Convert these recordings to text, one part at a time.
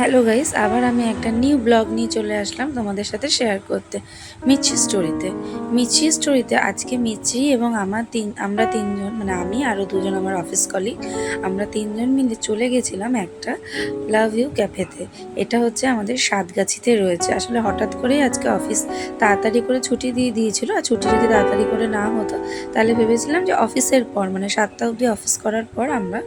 Hello guys, আবার আমি একটা নিউ ব্লগ নিয়ে চলে আসলাম তোমাদের সাথে শেয়ার করতে, মিচ্ছি স্টোরিতে। মিচ্ছি স্টোরিতে আজকে মিচ্ছি এবং আমার তিন, আমরা তিনজন মানে আমি আরও দুজন আমার অফিস কলিগ, আমরা তিনজন মিলে চলে গেছিলাম একটা লাভ ইউ ক্যাফেতে। এটা হচ্ছে আমাদের সাতগাছিতে রয়েছে। আসলে হঠাৎ করেই আজকে অফিস তাড়াতাড়ি করে ছুটি দিয়ে দিয়েছিল, আর ছুটি যদি তাড়াতাড়ি করে না হতো, তাহলে ভেবেছিলাম যে অফিসের পর মানে সাতটা অবধি অফিস করার পর আমরা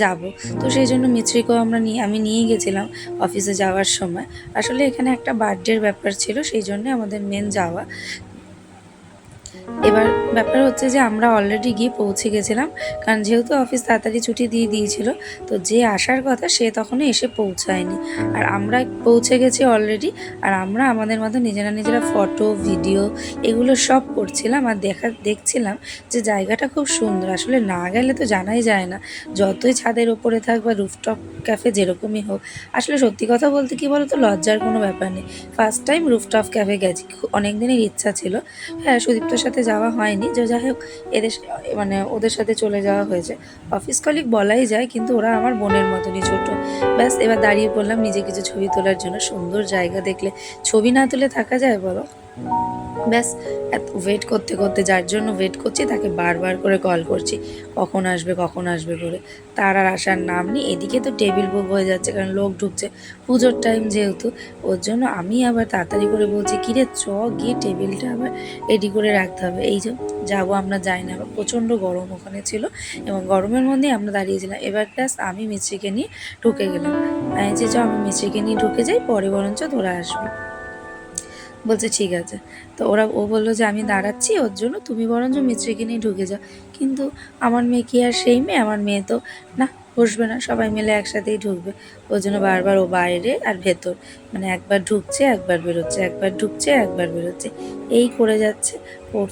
যাব। তো সেই জন্য মিত্রিকেও আমরা নিয়ে, আমি নিয়ে গেছিলাম। অফিসে যাওয়ার সময়। আসলে এখানে একটা বার্থডের ব্যাপার ছিল সেই জন্য আমাদের মেন যাওয়া। এবার ব্যাপার হচ্ছে যে আমরা অলরেডি গিয়ে পৌঁছে গেছিলাম, কারণ যেহেতু অফিস তাড়াতাড়ি ছুটি দিয়ে দিয়েছিল, তো যে আসার কথা সে তখনও এসে পৌঁছায়নি। আর আমরা পৌঁছে গেছি অলরেডি আর আমরা আমাদের মতো নিজেরা নিজেরা ফটো ভিডিও এগুলো সব করছিলাম আর দেখা, দেখছিলাম যে জায়গাটা খুব সুন্দর। আসলে না গেলে তো জানাই যায় না। যতই ছাদের ওপরে থাক বা রুফটপ ক্যাফে যেরকমই হোক, আসলে সত্যি কথা বলতে কি বলতো, লজ্জার কোনো ব্যাপার নেই। ফার্স্ট টাইম রুফটপ ক্যাফে গেছি অনেক দিনের ইচ্ছা ছিল। হ্যাঁ সুদীপ্তর সাথে যাওয়া হয়নি। যে যাই হোক, এদের মানে ওদের সাথে চলে যাওয়া হয়েছে। অফিস কলিগ বলাই যায়, কিন্তু ওরা আমার বোনের মতনই ছোট। ব্যাস, এবার দাঁড়িয়ে পড়লাম নিজে কিছু ছবি তোলার জন্য। সুন্দর জায়গা দেখলে। ছবি না তুলে থাকা যায় বলো? ব্যাস, এত ওয়েট করতে করতে যার জন্য ওয়েট করছি, তাকে বারবার করে কল করছি, কখন আসবে কখন আসবে করে। তার আর আসার নাম নেই, এদিকে তো টেবিল বুক হয়ে যাচ্ছে, কারণ লোক ঢুকছে। পুজোর টাইম যেহেতু, ওর জন্য আমি আবার তাড়াতাড়ি করে বলছি, কিরে, চ, গিয়ে টেবিলটা আবার রেডি করে রাখতে হবে। এই যে, যাব আমরা, যাই না, আবার প্রচণ্ড গরম ওখানে ছিল, এবং গরমের মধ্যেই আমরা দাঁড়িয়েছিলাম। এবার ব্যাস, আমি মিস্ত্রিকে নিয়ে ঢুকে গেলাম। আমি যে চ, আমি মিস্ত্রিকে নিয়ে ঢুকে যাই, পরে বরঞ্চ তোরা আসবি। বলছে, ঠিক আছে। তো ওরা, ও বলল যে, আমি দাঁড়াচ্ছি, ওর জন্য তুমি বরঞ্চ মিস্ত্রিকে নিয়ে ঢুকে যাও। কিন্তু আমার মেয়ে কি আর সেই মেয়ে? আমার মেয়ে তো, না, বসবে না, সবাই মিলে একসাথেই ঢুকবে। ওর জন্য বারবার ও বাইরে আর ভেতর মানে একবার ঢুকছে, একবার বেরোচ্ছে, একবার ঢুকছে, একবার বেরোচ্ছে। এই করে যাচ্ছে ওর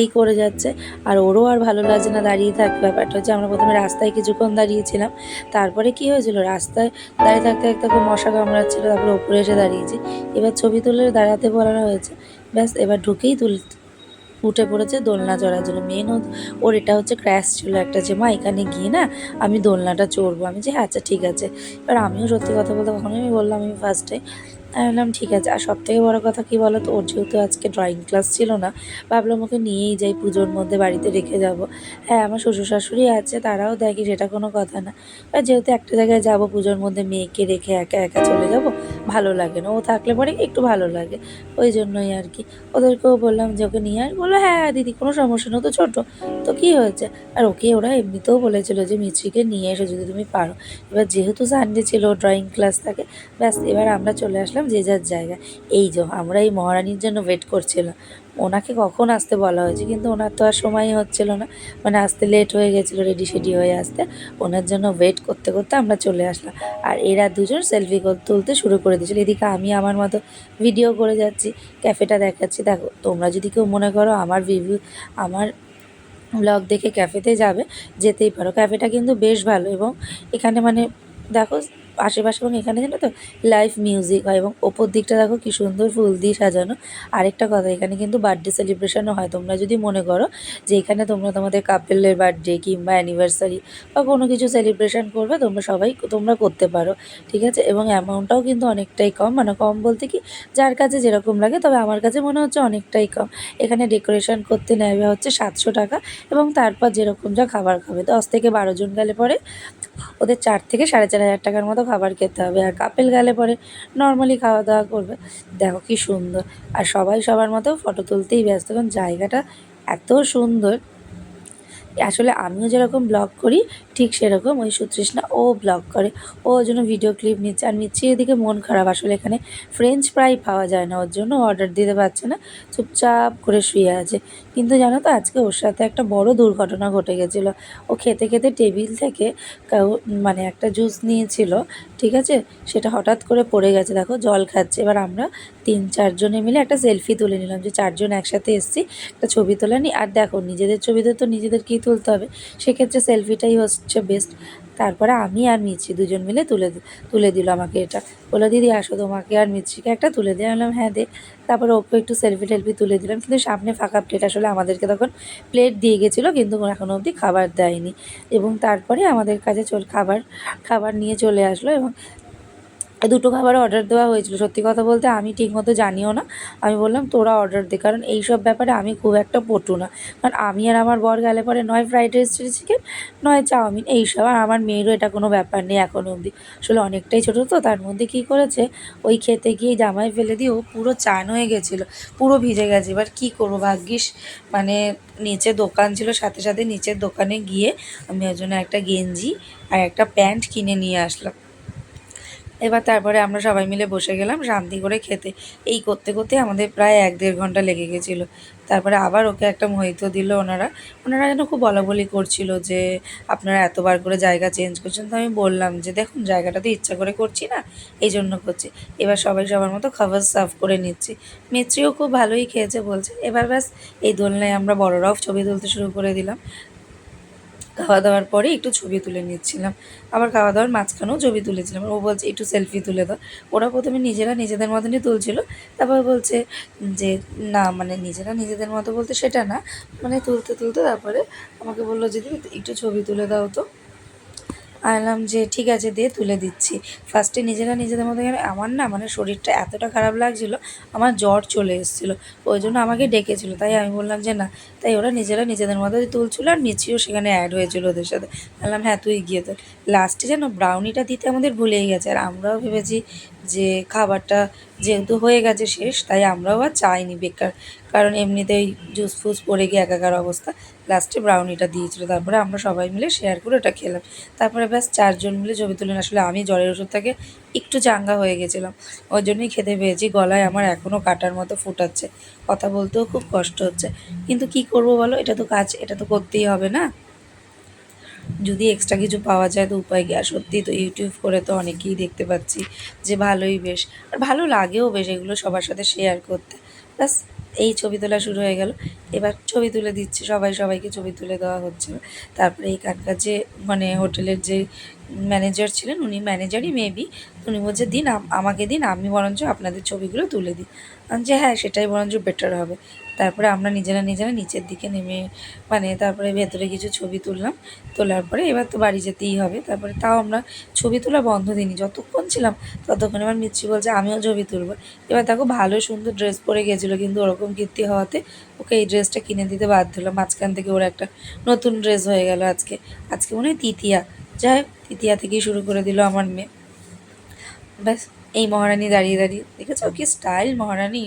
এই করে যাচ্ছে। আর ওরও আর ভালো লাগছে না দাঁড়িয়ে থাকবে ব্যাপারটা হচ্ছে আমরা প্রথমে রাস্তায় কিছুক্ষণ দাঁড়িয়েছিলাম। তারপরে কি হয়েছিল? রাস্তায় দাঁড়িয়ে থাকতে থাকতে খুব মশা কামড়াচ্ছিলো, তারপরে ওপরে এসে দাঁড়িয়েছি। এবার ছবি তুলে দাঁড়াতে বলানো হয়েছে। ব্যাস, এবার ঢুকেই তুল উঠে পড়েছে দোলনা চড়ার জন্য। মেন ওর এটা হচ্ছে ক্র্যাশ ছিল একটা যে, মা, এখানে গিয়ে না আমি দোলনাটা চড়বো। আমি যে আচ্ছা ঠিক আছে। এবার আমিও সত্যি কথা বলতে কখনোই আমি বললাম আমি ফার্স্টে আমি বললাম, ঠিক আছে, আর সব থেকে বড়ো কথা কী বলো তো ওর যেহেতু আজকে ড্রয়িং ক্লাস ছিল না, ভাবলাম ওকে নিয়েই যাই, পুজোর মধ্যে বাড়িতে রেখে যাব। হ্যাঁ আমার শ্বশুর শাশুড়ি আছে, তারাও দেখি, সেটা কোনো কথা না। আর যেহেতু একটা জায়গায় যাব, পুজোর মধ্যে মেয়েকে রেখে একা একা চলে যাব, ভালো লাগে না। ও থাকলে পরে একটু ভালো লাগে, ওই জন্যই আর কি। ওদেরকেও বললাম যে, ওকে নিয়ে আস বলল হ্যাঁ দিদি, কোনো সমস্যা নেই তো ছোটো, তো কী হয়েছে? আর ওকে ওরা এমনিতেও বলেছিল যে মিত্রিকে নিয়ে এসো যদি তুমি পারো। এবার যেহেতু সানডে ছিল ড্রয়িং ক্লাস থাকে, ব্যাস, এবার আমরা চলে আসলাম যে যার জায়গা এই যে আমরা এই মহারানীর জন্য ওয়েট করছিলাম ওনাকে কখন আসতে বলা হয়েছে? কিন্তু ওনার তো আর সময়ই হচ্ছিল না। মানে আসতে লেট হয়ে গেছিল রেডি সেডি হয়ে আসতে। ওনার জন্য ওয়েট করতে করতে আমরা চলে আসলাম। আর এরা দুজন সেলফি তুলতে শুরু করে দিয়েছিল। এদিকে আমি আমার মতো ভিডিও করে যাচ্ছি ক্যাফেটা দেখাচ্ছি। দেখো, তোমরা যদি কেউ মনে করো আমার রিভিউ আমার ব্লগ দেখে ক্যাফেতে যাবে, যেতেই পারো। ক্যাফেটা কিন্তু বেশ ভালো এবং এখানে মানে দেখো আশেপাশে এবং এখানে জানো তো লাইভ মিউজিক হয় এবং ওপর দিকটা দেখো কি সুন্দর ফুল দিয়ে সাজানো। আরেকটা কথা, এখানে কিন্তু বার্থডে সেলিব্রেশনও হয়। তোমরা যদি মনে করো যে এখানে তোমরা তোমাদের কাপেলের বার্থডে কিংবা অ্যানিভার্সারি বা কোনো কিছু সেলিব্রেশন করবে, তোমরা সবাই তোমরা করতে পারো, ঠিক আছে? এবং অ্যামাউন্টটাও কিন্তু অনেকটাই কম। মানে কম বলতে কি, যার কাছে যেরকম লাগে, তবে আমার কাছে মনে হচ্ছে অনেকটাই কম। এখানে ডেকোরেশন করতে নেবে হচ্ছে সাতশো টাকা এবং তারপর যেরকম যা খাবার খাবে। দশ থেকে বারো জন গেলে পরে ওদের চার থেকে সাড়ে চার হাজার টাকার মতো খাবার খেতে হবে আর কাপেল গেলে পরে নর্মালি খাওয়া দাওয়া করবে। দেখো কি সুন্দর। আর সবাই সবার মতো ফটো তুলতেই ব্যস্ত, কারণ জায়গাটা এত সুন্দর। আসলে আমিও যেরকম ব্লগ করি, ঠিক সেরকম ওই সুতৃষ্ণা ও ব্লগ করে। ও ওর জন্য ভিডিও ক্লিপ নিচ্ছে, আর নিচ্ছে এদিকে মন খারাপ। আসলে এখানে ফ্রেঞ্চ ফ্রাই পাওয়া যায় না, ওর জন্য অর্ডার দিতে পারছে না, চুপচাপ করে শুয়ে আছে। কিন্তু জানো তো, আজকে ওর সাথে একটা বড় দুর্ঘটনা ঘটে গেছিল। ও খেতে খেতে টেবিল থেকে মানে একটা জুস নিয়েছিল, ঠিক আছে? সেটা হঠাৎ করে পড়ে গেছে। দেখো, জল খাচ্ছে। এবার আমরা তিন চারজনে মিলে একটা সেলফি তুলে নিলাম যে চারজন একসাথে এসেছি, একটা ছবি তোলা নি। আর দেখো, নিজেদের ছবিতে তো নিজেদেরকেই তুলতে হবে। সেক্ষেত্রে সেলফিটাই হচ্ছে বেস্ট তারপরে আমি আর মিচি দুজন মিলে তুলে তুলে দিল আমাকে এটা। বলল, দিদি, আসো তোমাকে আর মিচিকে একটা তুলে দিয়ে। আমি বললাম হ্যাঁ দে। তারপরে ওকে একটু সেলফি টেলফি তুলে দিলাম। কিন্তু সামনে ফাঁকা প্লেট আসলে আমাদেরকে তখন প্লেট দিয়ে গেছিল, কিন্তু এখনও অবধি খাবার দেয়নি। এবং তারপরে আমাদের কাছে চল, খাবার খাবার নিয়ে চলে আসলো এবং দুটো খাবার অর্ডার দেওয়া হয়েছিল। সত্যি কথা বলতে আমি ঠিকমতো জানিও না। আমি বললাম, তোরা অর্ডার দে, কারণ এই সব ব্যাপারে আমি খুব একটা পটু না। কারণ আমি আর আমার বর গেলে পরে নয় ফ্রাইড রাইস চিলি চিকেন নয় চাউমিন, এইসব। আর আমার মেয়েরও এটা কোনো ব্যাপার নেই এখনও অবধি। আসলে অনেকটাই ছোটো তো, তার মধ্যে কী করেছে, ওই খেতে গিয়ে জামাই ফেলে দিয়ে ও পুরো চান হয়ে গেছিল। পুরো ভিজে গেছে। এবার কী করব ভাগ্যিস মানে নিচে দোকান ছিল, সাথে সাথে নিচের দোকানে গিয়ে আমি ওর জন্য একটা গেঞ্জি আর একটা প্যান্ট কিনে নিয়ে আসলাম। এবার তারপরে আমরা সবাই মিলে বসে গেলাম, শান্তি করে খেতে। এই করতে করতে আমাদের প্রায় এক দেড় ঘণ্টা লেগে গেছিল। তারপরে আবার ওকে একটা মোহিত দিল ওনারা। ওনারা যেন খুব বলা বলি করছিল যে, আপনারা এতবার করে জায়গা চেঞ্জ করছেন। তো আমি বললাম যে, দেখুন, জায়গাটা তো ইচ্ছা করে করছি না এই জন্য করছি। এবার সবাই সবার মতো খাবার সার্ভ করে নিচ্ছি। মিত্রিও খুব ভালোই খেয়েছে বলছে। এবার ব্যাস, এই দোলনায় আমরা বড়রাও ছবি তুলতে শুরু করে দিলাম। খাওয়া দাওয়ার পরে একটু ছবি তুলে নিচ্ছিলাম। আবার খাওয়া দাওয়ার মাঝখানেও ছবি তুলেছিলাম। ও বলছে, একটু সেলফি তুলে দাও। ওরা প্রথমে নিজেরা নিজেদের মতনই তুলছিল। তারপর বলছে যে, না মানে নিজেরা নিজেদের মতো বলতে সেটা না। মানে তুলতে তুলতে তারপরে আমাকে বলল যে একটু ছবি তুলে দাও তো। আনলাম যে, ঠিক আছে দিয়ে তুলে দিচ্ছি। ফার্স্টে নিজেরা নিজেদের মধ্যে আমার না মানে শরীরটা এতটা খারাপ লাগছিল, আমার জ্বর চলে এসেছিল। ওই জন্য আমাকে ডেকেছিলো। তাই আমি বললাম যে, না। তাই ওরা নিজেরা নিজেদের মধ্যে তুলছিলো আর মিচিও সেখানে অ্যাড হয়েছিলো ওদের সাথে। বললাম হ্যাঁ তুই গিয়ে তো লাস্টে যেন ব্রাউনিটা দিতে আমাদের ভুলেই গেছে। আর আমরাও ভেবেছি যে, খাবারটা যেহেতু হয়ে গেছে শেষ, তাই আমরাও আর চাইনি বেকার। কারণ এমনিতেই জুস ফুস পড়ে গিয়ে একাকার অবস্থা। লাস্টে ব্রাউনিটা দিয়েছিলো, তারপরে আমরা সবাই মিলে শেয়ার করে ওটা খেলাম। তারপরে ব্যাস চারজন মিলে ছবি তুলেন আসলে আমি জ্বরের ওষুধ থেকে একটু চাঙ্গা হয়ে গেছিলাম। ওই জন্যই খেতে পেয়েছি, গলায় আমার এখনও কাটার মতো ফুটাচ্ছে। কথা বলতেও খুব কষ্ট হচ্ছে। কিন্তু কি করব বলো? এটা তো কাজ, এটা তো করতেই হবে না। যদি এক্সট্রা কিছু পাওয়া যায় তো উপায় কি? আর সত্যি তো ইউটিউব করে তো অনেকেই দেখতে পাচ্ছি যে ভালোই বেশ। আর ভালো লাগেও বেশ এগুলো সবার সাথে শেয়ার করতে। ব্যাস, এই ছবি তোলা শুরু হয়ে গেল। এবার ছবি তুলে দিচ্ছে, সবাই সবাইকে ছবি তুলে দেওয়া হচ্ছে তারপরে এখানকার যে মানে হোটেলের যে ম্যানেজার ছিলেন, উনি ম্যানেজারই মেবি উনি বলছে, দিন আম- আমাকে দিন, আমি বরঞ্চ আপনাদের ছবিগুলো তুলে দিই। যে হ্যাঁ সেটাই বরঞ্চ বেটার হবে। তারপরে আমরা নিজেরা নিজেরা নিচের দিকে নেমে মানে তারপরে ভেতরে কিছু ছবি তুললাম, তোলার পরে এবার তো বাড়ি যেতেই হবে। তারপরে তাও আমরা ছবি তোলা বন্ধ দিইনি। যতক্ষণ ছিলাম ততক্ষণ এবার মিচ্ছি বলছে, আমিও ছবি তুলবো। এবার দেখো ভালো সুন্দর ড্রেস পরে গেছিল, কিন্তু ওরকম কীর্তি হওয়াতে ওকে এই ড্রেসটা কিনে দিতে বাধ্য হলাম। মাঝখান থেকে ওর একটা নতুন ড্রেস হয়ে গেল আজকে। আজকে মনে হয় তৃতীয়া। যাই হোক, তৃতীয়া থেকেই শুরু করে দিল আমার মেয়ে। ব্যাস, এই মহারানী দাঁড়িয়ে দাঁড়িয়ে। দেখেছ কি স্টাইল মহারানী?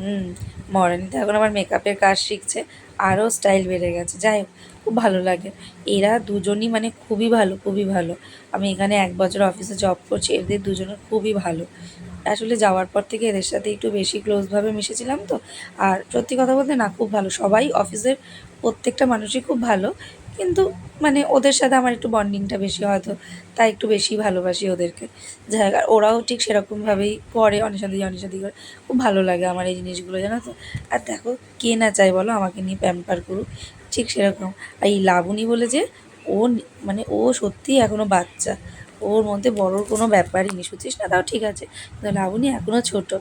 হুম মহারানী তো। এখন আমার মেকআপের কাজ শিখছে, আরও স্টাইল বেড়ে গেছে। যাই হোক, খুব ভালো লাগে। এরা দুজনই মানে খুবই ভালো খুবই ভালো। আমি এখানে এক বছর অফিসে জব করছি, এদের দুজনের খুবই ভালো। আসলে যাওয়ার পর থেকে এদের সাথে একটু বেশি ক্লোজভাবে মিশেছিলাম তো। আর সত্যি কথা বলতে না, খুব ভালো। সবাই অফিসের প্রত্যেকটা মানুষই খুব ভালো। কিন্তু মানে ওদের সাথে আমার একটু বন্ডিংটা বেশি হয়তো তাই একটু বেশি ভালোবাসি ওদেরকে। যাই আর ওরাও ঠিক সেরকমভাবেই করে অনিশাদি অনিশাদি করে। খুব ভালো লাগে আমার এই জিনিসগুলো, জানো তো? আর দেখো, কে না চাই বলো, আমাকে নিয়ে প্যাম্পার করুক, ঠিক সেরকম। আর এই লাবণী বলে যে, ও মানে ও সত্যিই এখনও বাচ্চা। ওর মধ্যে বড়োর কোনো ব্যাপারই নেই, শুনছিস না? তাও ঠিক আছে। কিন্তু লাবণী এখনও ছোটো।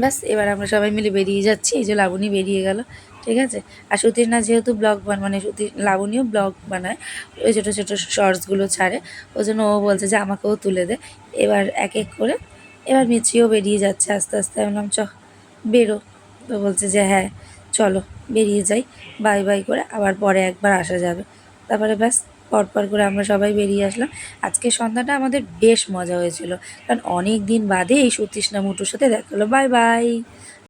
ব্যাস, এবার আমরা সবাই মিলে বেরিয়ে যাচ্ছি। এই যে লাবণী বেরিয়ে গেল, ঠিক আছে? আর সুতির না যেহেতু ব্লগ বান মানে সুতির লাবণীও ব্লগ বানায়, ওই ছোটো ছোটো শর্টসগুলো ছাড়ে। ওই জন্য ও বলছে যে, আমাকেও তুলে দে। এবার এক এক করে, এবার মিছিও বেরিয়ে যাচ্ছে আস্তে আস্তে। আমি বললাম চ বেরো। তো বলছে যে হ্যাঁ চলো, বেরিয়ে যাই। বাই বাই করে আবার পরে একবার আসা যাবে। তারপরে ব্যাস পরপর করে আমরা সবাই বেরিয়ে আসলাম। আজকে সন্ধ্যাটা আমাদের বেশ মজা হয়েছিল। কারণ অনেক দিন বাদে এই সতীশ না মুটুর সাথে দেখা হলো। Bye bye.